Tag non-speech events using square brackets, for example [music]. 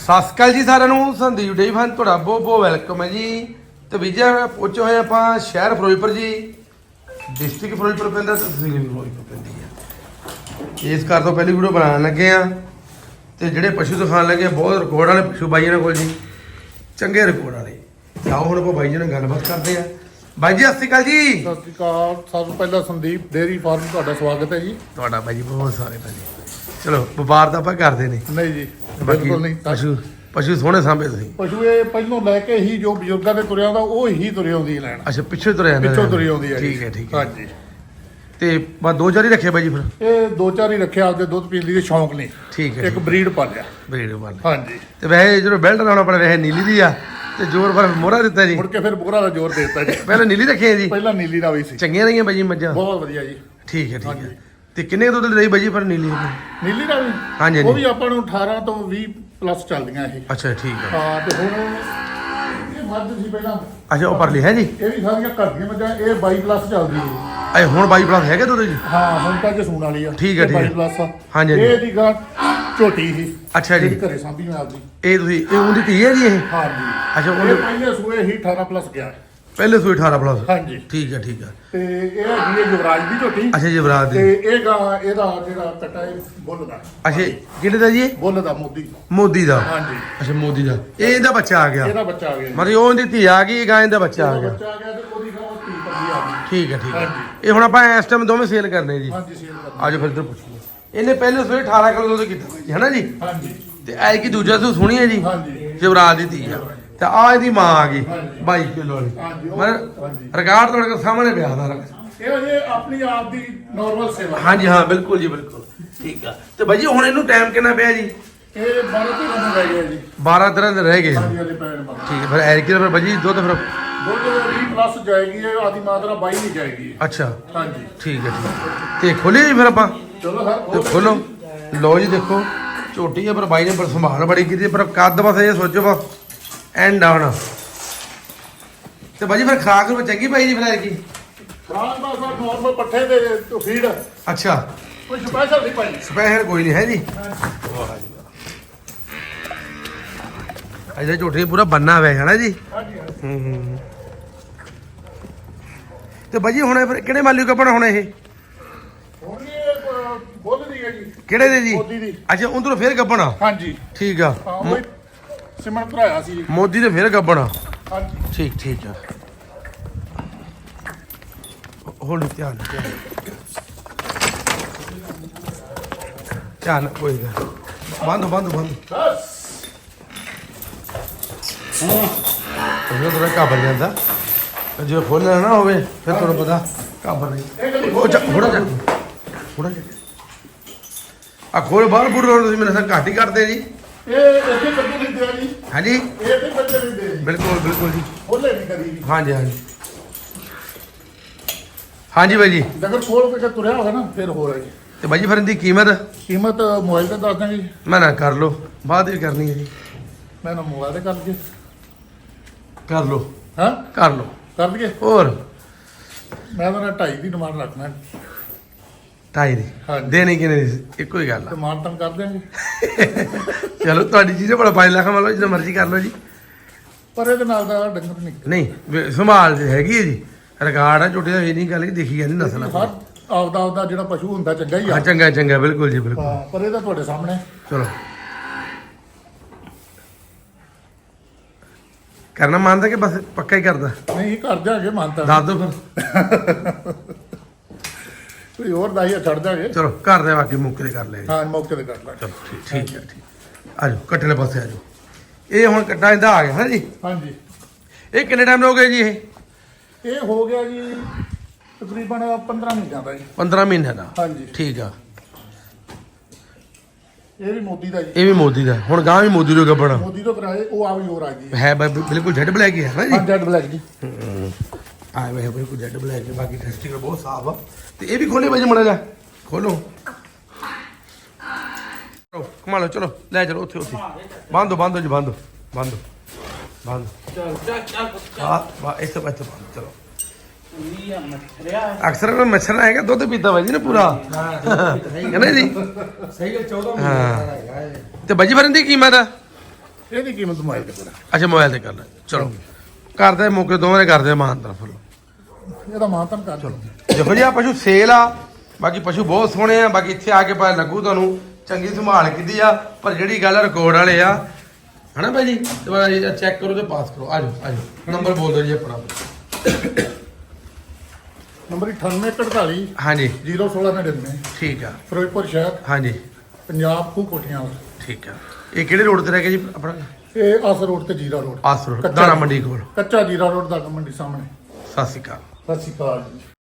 ਸਤਿ ਸ਼੍ਰੀ ਅਕਾਲ ਜੀ ਸਾਰਿਆਂ ਨੂੰ ਸੰਦੀਪ ਡੇ ਫਨ ਤੁਹਾਡਾ ਬਹੁਤ ਬਹੁਤ ਵੈਲਕਮ ਹੈ ਜੀ। ਤੇ ਵਿਜੇ ਪਹੁੰਚੇ ਹੋਏ ਆਪਾਂ ਸ਼ਹਿਰ ਫਿਰੋਜ਼ਪੁਰ ਜੀ ਡਿਸਟ੍ਰਿਕਟ ਫਿਰੋਜ਼ਪੁਰ ਪੈਂਦਾ ਤਹਿਸੀਲ ਫਿਰੋਜ਼ਪੁਰ ਪੈਂਦੀ ਹੈ ਇਸ ਘਰ ਤੋਂ ਪਹਿਲੀ ਵੀਡੀਓ ਬਣਾਉਣ ਲੱਗੇ ਆ। ਤੇ ਜਿਹੜੇ ਪਸ਼ੂ ਦਿਖਾਉਣ ਲੱਗੇ ਬਹੁਤ ਰਿਕਾਰਡ ਵਾਲੇ ਪਸ਼ੂ ਬਾਈਆਂ ਕੋਲ ਜੀ। ਚੰਗੇ ਰਿਕਾਰਡ ਵਾਲੇ। ਆਓ ਹੁਣ ਆਪਾਂ ਬਾਈ ਜੀ ਨਾਲ ਗੱਲਬਾਤ ਕਰਦੇ ਆ। ਬਾਈ ਜੀ ਸਤਿ ਸ਼੍ਰੀ ਅਕਾਲ ਜੀ। ਸਤਿ ਸ਼੍ਰੀ ਅਕਾਲ। ਸਭ ਤੋਂ ਪਹਿਲਾਂ ਸੰਦੀਪ ਡੇਰੀ ਫਾਰਮ ਤੁਹਾਡਾ ਸਵਾਗਤ ਹੈ ਜੀ। ਤੁਹਾਡਾ ਬਾਈ ਜੀ ਬਹੁਤ ਸਾਰੇ ਭਾਜੀ। ਚਲੋ ਵਪਾਰ ਤਾਂ ਆਪਾਂ ਕਰਦੇ ਨੇ। ਨਹੀਂ ਜੀ ਬਾਕੀ ਬਿਲਕੁਲ ਨਹੀਂ। ਪਸ਼ੂ ਪਸ਼ੂ ਸੋਹਣੇ ਸਾਂਭੇ ਤੁਸੀਂ। ਪਸ਼ੂ ਇਹ ਪਹਿਲੋਂ ਲੈ ਕੇ ਹੀ ਜੋ ਬਜ਼ੁਰਗਾਂ ਦੇ ਤੁਰਿਆ ਦਾ ਉਹ ਹੀ ਤੁਰੇ ਆਉਂਦੀ ਹੈ ਲੈਣ। ਅੱਛਾ ਪਿੱਛੇ ਤੁਰੇ ਜਾਂਦੇ ਪਿੱਛੋਂ ਨੇ। ਤੁਰੀ ਆਉਂਦੀ ਹੈ। ਠੀਕ ਹੈ ਠੀਕ ਹੈ। ਹਾਂਜੀ। ਤੇ ਬਸ ਦੋ ਚਾਰ ਹੀ ਰੱਖੇ ਬਾਈ ਜੀ ਫਿਰ? ਇਹ ਦੋ ਚਾਰ ਹੀ ਰੱਖਿਆ ਆਪਦੇ ਦੁੱਧ ਪੀਣ ਦੀ ਸ਼ੌਂਕ ਨਹੀਂ। ਠੀਕ ਹੈ ਇੱਕ ਬਰੀਡ ਪਾਲਿਆ। ਬਰੀਡ ਵਾਲੇ ਹਾਂਜੀ। ਤੇ ਵੈਸੇ ਜਦੋਂ ਬੈਲਟ ਲਾਉਣਾ ਆਪਣਾ ਵੈਸੇ ਨੀਲੀ ਦੀ ਆ ਤੇ ਜ਼ੋਰ ਪਰ ਮੋਹਰਾ ਦਿੱਤਾ ਜੀ। ਮੁੜ ਕੇ ਫਿਰ ਬੁਗਰਾ ਦਾ ਜ਼ੋਰ ਦੇ ਦਿੱਤਾ ਜੀ। ਪਹਿਲਾਂ ਨੀਲੀ ਰੱਖੀ ਜੀ? ਪਹਿਲਾਂ ਨੀਲੀ ਦਾ ਵੀ ਸੀ। ਚੰਗੀਆਂ ਰਹੀਆਂ ਬਾਈ ਜੀ ਮੱਝਾਂ? ਬਹੁਤ ਵਧੀਆ ਜੀ। ਠੀਕ ਹੈ ਠੀਕ ਹੈ। ਤੇ ਕਿੰਨੇ ਕੁ ਦੁੱਧ ਲਈ ਬਾਈ ਜੀ ਪਰ ਨੀਲੀ ਦੀ? ਨੀਲੀ ਦਾ ਵੀ ਹਾਂਜੀ, ਉਹ ਹਾਂਜੀ। ਵੀ ਆਪਾਂ ਨੂੰ 18 ਤੋਂ 20 ਪਲੱਸ ਚੱਲਦੀਆਂ ਇਹ। ਅੱਛਾ ਠੀਕ ਹੈ ਹਾਂ ਤੇ ਹੁਣ ਇਹ ਮੱਝ ਸੀ ਪਹਿਲਾਂ। ਅੱਛਾ ਉਹ ਪਰਲੀ ਹੈ ਜੀ? ਇਹ ਵੀ ਸਾਰੀਆਂ ਘਰ ਦੀਆਂ ਮੱਝਾਂ ਇਹ 22 ਪਲੱਸ ਚੱਲਦੀ ਹੈ ਅਏ ਹੁਣ ਬਾਈ ਪਲੱਸ ਹੈਗੇ ਦੁੱਧ ਜੀ? ਹਾਂ ਹੁਣ ਤਾਂ ਜੇ ਸੂਣ ਵਾਲੀ ਆ। ਠੀਕ ਹੈ, ਠੀਕ ਹੈ। 22 ਪਲੱਸ ਆ। ਹਾਂਜੀ, ਹਾਂਜੀ। ਇਹ ਦੀ ਗਾਂ ਝੋਟੀ ਸੀ। ਅੱਛਾ ਜੀ। ਜਿਹੜੀ ਘਰੇ ਸਾਂਭੀ ਮੈਂ ਆਪਦੀ। ਇਹ ਤੁਸੀਂ ਇਹ ਉਹਦੀ ਧੀ ਹੈ ਜੀ ਇਹ? ਹਾਂਜੀ ਅੱਛਾ, ਇਹ ਉਹਦੇ- ਪਹਿਲੇ ਸੂਏ ਹੀ 18 ਪਲੱਸ ਗਿਆ। ਪਹਿਲੇ ਸੂਈ 18 ਪਲੱਸ ਹਾਂਜੀ। ਠੀਕ ਹੈ ਠੀਕ ਹੈ। ਤੇ ਇਹ ਹੈਗੀ ਹੈ ਯੁਵਰਾਜ ਦੀ ਝੋਟੀ। ਅੱਛਾ ਜੀ ਬਰਾਤ ਤੇ ਦੀ ਇਹ ਗਾਂ ਇਹਦਾ ਜਿਹੜਾ ਕੱਟਾ ਇਹ ਬੁੱਲ ਦਾ। ਅੱਛਾ ਕਿਹੜੇ ਦਾ ਜੀ? ਇਹ? ਬੁੱਲ ਦਾ ਮੋਦੀ। ਮੋਦੀ ਦਾ। ਹਾਂਜੀ। ਅੱਛਾ ਮੋਦੀ ਦਾ। ਇਹ ਇਹਦਾ ਬੱਚਾ ਆ ਗਿਆ। ਇਹਦਾ ਬੱਚਾ ਆ ਗਿਆ ਜੀ। ਮਤਲਬ ਉਹਦੀ ਧੀ ਆ ਗਈ ਗਾਂ ਦਾ ਬੱਚਾ ਆ ਗਿਆ। ਬੱਚਾ ਆ ਗਿਆ ਤੇ ਉਹਦੀ ਗਾਂ ਤੀ ਪੱਲੀ ਆ ਗਈ। ਠੀਕ ਹੈ ਠੀਕ ਹੈ। ਹਾਂਜੀ। ਇਹ ਹੁਣ ਆਪਾਂ ਇਸ ਟਾਈਮ ਦੋਵੇਂ ਸੇਲ ਕਰਨੇ ਜੀ। ਹਾਂਜੀ ਸੇਲ ਕਰਨਾ। ਆਜੋ ਫਿਰ ਇੱਧਰ ਪੁੱਛੀਏ ਇਹਨੇ ਪਹਿਲੇ ਸਵੇਰੇ 18 ਕਿਲੋ ਦੁੱਧ ਕੀਤਾ ਬਾਈ ਜੀ ਜੀ? ਹਾਂਜੀ। ਤੇ ਐ ਕੀ ਦੂਜਾ ਤੂੰ ਸੁਣੀ ਹੈ ਜੀ? ਹਾਂਜੀ। ਜਵਰਾਜ ਦੀ ਧੀ ਆ। ਤੇ ਆ ਇਹਦੀ ਮਾਂ ਆ ਗਈ ਹਾਂਜੀ। 22 ਕਿਲੋ ਵਾਲੀ। ਹਾਂਜੀ, ਉਹ- ਮਤਲਬ। ਰਿਕਾਰਡ ਤੁਹਾਡੇ ਕੋਲ ਸਾਹਮਣੇ ਪਿਆ ਦਾ ਇਹ ਜੇ ਆਪਣੀ ਆਪ ਦੀ ਨਾਰਮਲ ਸੇਵਾ। ਹਾਂਜੀ ਹਾਂ ਬਿਲਕੁਲ ਜੀ ਬਿਲਕੁਲ। ਠੀਕ ਆ। ਤੇ ਬਾਈ ਜੀ ਹੁਣ ਇਹਨੂੰ ਟਾਈਮ ਕਿੰਨਾ ਪਿਆ ਜੀ? ਇਹ 12 ਤੇ ਰਹਿ ਗਿਆ ਜੀ। 12 ਦਿਨ ਦੇ ਰਹਿ ਗਏ। ਹਾਂਜੀ ਵਾਲੇ ਪੈਣ ਬਾਅਦ ਠੀਕ ਹੈ ਫਿਰ ਐਰਕੀ ਦਾ ਫਿਰ ਬਾਈ ਜੀ ਦੁੱਧ ਫਿਰ ਦੁੱਧ 20 ਪਲੱਸ ਜਾਏਗੀ ਇਹ ਆਦੀ ਮਾਤਰਾ 22 ਨਹੀਂ ਜਾਏਗੀ। ਅੱਛਾ। ਹਾਂਜੀ। ਠੀਕ ਹੈ ਠੀਕ ਹੈ। ਤੇ ਖੋਲੀ ਜੀ ਫਿਰ ਆਪਾਂ। ਚਲੋ ਸਰ ਤੇ ਖੋਲੋ। ਲੋ ਜੀ ਦੇਖੋ ਝੋਟੀ ਹੈ ਪਰ ਬਾਈ ਨੇ ਪਰ ਸੰਭਾਲ ਬੜੀ ਕੀਤੀ ਪਰ ਕੱਦ ਬਸ ਇਹ ਸੋਚੋ ਬਸ। ਐਂਡ ਡਾਊਨ ਤੇ ਬਾਜੀ ਫਿਰ ਖਰਾਕ ਨੂੰ ਚੰਗੀ ਪਾਈ ਜੀ ਫਿਰ ਐਰਕੀ ਫਰਾਂਸ ਦਾ ਸਰ ਨਾਰਮਲ ਪੱਠੇ ਦੇ ਫੀਡ ਅੱਛਾ। ਕੋਈ ਸਪੈਸ਼ਲ ਨਹੀਂ ਪਾਈ ਸਪੈਸ਼ਲ ਕੋਈ ਨਹੀਂ ਹੈ ਜੀ? ਅਜੇ ਝੋਟੀ ਪੂਰਾ ਬੰਨਾ ਹੋਇਆ ਹੈ ਨਾ ਜੀ। ਹੂੰ ਹੂੰ ਤੇ ਬਾਜੀ ਹੁਣ ਇਹ ਫਿਰ ਕਿਹੜੇ ਮਾਲੀ ਕੋ ਆਪਣਾ ਹੁਣ ਇਹ? ਹੁਣ ਇਹ ਹੈ ਜੀ। ਕਿਹੜੇ ਦੇ ਜੀ? ਅੱਛਾ ਉਧਰੋਂ ਫੇਰ ਗੱਬਣਾ ਹਾਂਜੀ। ਠੀਕ ਆ। ਹਾਂ ਸਿਮਰਨ ਭਰਾਇਆ ਸੀ ਜੀ। ਮੋਦੀ ਦੇ ਫੇਰ ਗੱਬਣਾ। ਹਾਂਜੀ। ਠੀਕ ਠੀਕ ਆ। ਹੋਲੀ ਧਿਆਨ ਨਾਲ, ਧਿਆਨ ਨਾਲ। ਧਿਆਨ ਨਾਲ, ਕੋਈ ਗੱਲ ਬੰਦ ਬੰਦ ਬੰਦ। ਉਹ ਥੋੜਾ ਕਾਬਰ ਜਾਂਦਾ। ਤੇ ਜੇ ਖੋਲਣਾ ਨਾ ਹੋਵੇ ਫਿਰ ਤੁਹਾਨੂੰ ਪਤਾ ਕਾਬਰ ਨਹੀਂ। ਉਹ ਥੋੜਾ ਜਿਹਾ ਥੋੜਾ ਜਿਹਾ ਆ ਖੋਲ ਬਾਹਰ ਬੁੜ ਰੋਣ ਤੁਸੀਂ ਮੇਰੇ ਨਾਲ ਘੱਟ ਕਰਦੇ ਜੀ। ਇਹ ਇੱਥੇ ਕੱਢੇ ਨਹੀਂ ਦਿਆ ਜੀ। ਹਾਂਜੀ? ਇਹ ਇੱਥੇ ਕੱਢੇ ਨਹੀਂ ਦੇ ਬਿਲਕੁਲ ਬਿਲਕੁਲ ਜੀ। ਖੋਲੇ ਨਹੀਂ ਕਦੀ ਵੀ ਹਾਂਜੀ ਹਾਂਜੀ। ਹਾਂਜੀ ਬਾਈ ਜੀ। ਜੇਕਰ ਖੋਲ ਕੇ ਤੁਰਿਆ ਹੋਗਾ ਨਾ ਫਿਰ ਹੋ ਰਿਹਾ ਜੀ। ਤੇ ਬਾਈ ਜੀ ਫਿਰ ਇਹਦੀ ਕੀਮਤ? ਕੀਮਤ ਮੋਬਾਈਲ ਤੇ ਦੱਸ ਦਾਂਗੇ ਜੀ। ਮੈਂ ਨਾ ਕਰ ਲਓ। ਬਾਅਦ ਵਿੱਚ ਕਰਨੀ ਹੈ ਜੀ। ਮੈਂ ਨਾ ਮੋਬਾਈਲ ਤੇ ਕਰ ਦਈਏ ਕਰ ਲਓ। ਹਾਂ? ਕਰ ਲਓ। ਕਰ ਦਈਏ ਹੋਰ? ਮੈਂ ਤਾਂ ਨਾ ਢਾਈ ਦੀ ਡਿਮਾਂਡ ਰੱਖਣਾ ਢਾਈ ਦੀ। ਹਾਂਜੀ। ਦੇਣੀ ਕਿਨੇ ਦੀ? ਇੱਕੋ ਹੀ ਗੱਲ ਆ। ਡਿਮਾਂਡ ਤਾਂ ਕਰ ਦਿਆਂਗੇ। ਚਲੋ ਤੁਹਾਡੀ ਚੀਜ਼ ਬੜਾ 5 ਲੱਖ ਮੰਨ ਲਓ ਜਿੰਨਾ ਮਰਜ਼ੀ ਕਰ ਲਓ ਜੀ। ਪਰ ਇਹਦੇ ਨਾਲ ਦਾ ਡੰਗਰ ਨਹੀਂ ਨਹੀਂ ਵੇ- ਸੰਭਾਲ ਤੇ ਹੈਗੀ ਹੈ ਜੀ। ਰਿਕਾਰਡ ਆ ਛੋਟੇ ਦਾ ਇਹ ਨਹੀਂ ਗੱਲ ਕਿ ਦੇਖੀ ਜਾਂਦੀ ਨਸਲ ਹਰ ਆਪਦਾ ਆਪਦਾ ਜਿਹੜਾ ਪਸ਼ੂ ਹੁੰਦਾ ਚੰਗਾ ਹੀ ਹਾਂ ਆ ਚੰਗਾ ਚੰਗਾ ਬਿਲਕੁਲ ਜੀ ਬਿਲਕੁਲ। ਹਾਂ, ਪਰ ਇਹ ਤਾਂ ਤੁਹਾਡੇ ਸਾਹਮਣੇ। ਚਲੋ। ਕਰਨਾ ਮੰਨਦਾ ਕਿ ਬਸ ਪੱਕਾ ਹੀ ਕਰਦਾ? ਨਹੀਂ ਕਰ ਦਿਆਂਗੇ ਮੰਨਤਾ ਦੱਸ ਦੋ ਫਿਰ। [laughs] ਕੋਈ ਹੋਰ ਦਾਈਆ ਛੱਡ ਦਿਆਂਗੇ। ਚਲੋ ਘਰ ਦੇ ਬਾਕੀ ਮੁੱਕ ਦੇ ਕਰ ਲੈ ਹਾਂ ਮੌਕੇ ਤੇ ਕਰ ਲਾਂਗੇ। ਚਲੋ ਠੀਕ ਠੀਕ ਹੈ ਠੀਕ। ਆਜੋ ਕੱਟਲੇ ਪਾਸੇ ਆਜੋ। ਇਹ ਹੁਣ ਕੱਟਾ ਇਹਦਾ ਆ ਗਿਆ ਹੈ ਜੀ ਹਾਂਜੀ। ਇਹ ਕਿੰਨੇ ਟਾਈਮ ਹੋ ਜੀ ਇਹ? ਇਹ ਹੋ ਗਿਆ ਜੀ ਤਕਰੀਬਨ 15 ਮਹੀਨਿਆਂ ਦਾ ਜੀ। 15 ਮਹੀਨੇ ਦਾ? ਹਾਂਜੀ। ਠੀਕ ਆ। ਇਹ ਵੀ ਮੋਦੀ ਦਾ ਜੀ। ਇਹ ਵੀ ਮੋਦੀ ਦਾ। ਹੁਣ ਗਾਂ ਵੀ ਮੋਦੀ ਜੋ ਗੱਬਣਾ ਮੋਦੀ ਤੋਂ ਕਰਾਏ ਉਹ ਆ ਵੀ ਹੋਰ ਆ ਗਈ। ਹੈ ਬ- ਬਿਲਕੁਲ ਜੱਡ ਬਲੈਕ ਹੀ ਹੈ ਨਾ ਜੀ? ਹਾਂ ਜੈਡ ਬਲੈਕ ਜੀ। ਆਏ ਵੇ ਬਿਲਕੁਲ ਜੱਡ ਬਲੈਕ ਹੈ ਬਾਕੀ ਟੈਸਟਿੰਗ ਬਹੁਤ ਸਾਫ਼ ਆ। ਤੇ ਇਹ ਵੀ ਖੋਲੇ ਵਜੇ ਮੜਾ ਜਾ ਖੋਲੋ ਚਲੋ ਕਮਾ ਲਓ ਚਲੋ ਲੈ ਚਲੋ ਉੱਥੇ ਉੱਥੇ। ਬੰਦੋ ਬੰਦੋ ਜੀ ਬੰਦੋ ਬੰਦੋ ਬੰਦ ਚੱਲ ਚੱਲ ਚੱਲ ਆ ਬਾ ਇੱਥੇ ਇੱਥੇ ਬੰਦ ਚਲੋ। ਵੀ ਅਕਸਰ ਕੋਈ ਮੱਛਰ ਨਾ ਹੈਗਾ ਦੁੱਧ ਪੀਤਾ ਵਾ ਜੀ ਨਾ ਪੂਰਾ। ਕਹਿੰਦੇ ਜੀ? ਸਹੀ ਗੱਲ 14 ਹਾਂ। ਤੇ ਬਾਜੀ ਫਰਨ ਦੀ ਕੀਮਤ? ਆ ਇਹਦੀ ਕੀਮਤ ਮੋਬਾਈਲ ਤੇ ਕਰਾ ਅੱਛਾ ਮੋਬਾਈਲ ਤੇ ਕਰ ਲੈ। ਚਲੋ। ਕਰਦੇ ਮੌਕੇ ਦੋਵਾਂ ਕਰਦੇ ਮਾਨ ਤਰਫ ਇਹਦਾ ਮਾਤਮ ਕਰ ਚਲੋ। ਦੇਖੋ ਜੀ ਆ ਪਸ਼ੂ ਸੇਲ ਆ ਬਾਕੀ ਪਸ਼ੂ ਬਹੁਤ ਸੋਹਣੇ ਆ ਬਾਕੀ ਇੱਥੇ ਆ ਕੇ ਪਤਾ ਲੱਗੂ ਤੁਹਾਨੂੰ ਚੰਗੀ ਸੰਭਾਲ ਕੀਤੀ ਆ ਪਰ ਜਿਹੜੀ ਗੱਲ ਰਿਕਾਰਡ ਵਾਲੇ ਆ ਹਨਾ ਭਾਈ ਜੀ? ਤੇ ਚੈੱਕ ਕਰੋ ਤੇ ਪਾਸ ਕਰੋ। ਆਜੋ ਆਜੋ। ਨੰਬਰ ਬੋਲ ਦਿਓ ਜੀ ਆਪਣਾ। ਨੰਬਰ 9848 ਹਾਂਜੀ। 01699 ਠੀਕ ਆ। ਫਿਰੋਜ਼ਪੁਰ ਸ਼ਹਿਰ। ਹਾਂਜੀ। ਪੰਜਾਬ ਖੂ ਵਾਲਾ। ਠੀਕ ਆ। ਇਹ ਕਿਹੜੇ ਰੋਡ ਤੇ ਰਹਿ ਗਿਆ ਜੀ ਆਪਣਾ? ਇਹ ਆਸ ਰੋਡ ਤੇ ਜੀਰਾ ਰੋਡ। ਆਸ ਰੋਡ ਕੱਚਾ- ਦਾਣਾ ਮੰਡੀ ਕੋਲ। ਕੱਚਾ ਜੀਰਾ ਰੋਡ ਦਾ ਮੰਡੀ ਸਾਹਮਣੇ। ਸਤਿ ਸ਼੍ਰੀ ਅਕਾਲ। ਸਤਿ ਸ਼੍ਰੀ ਅਕਾਲ ਜੀ।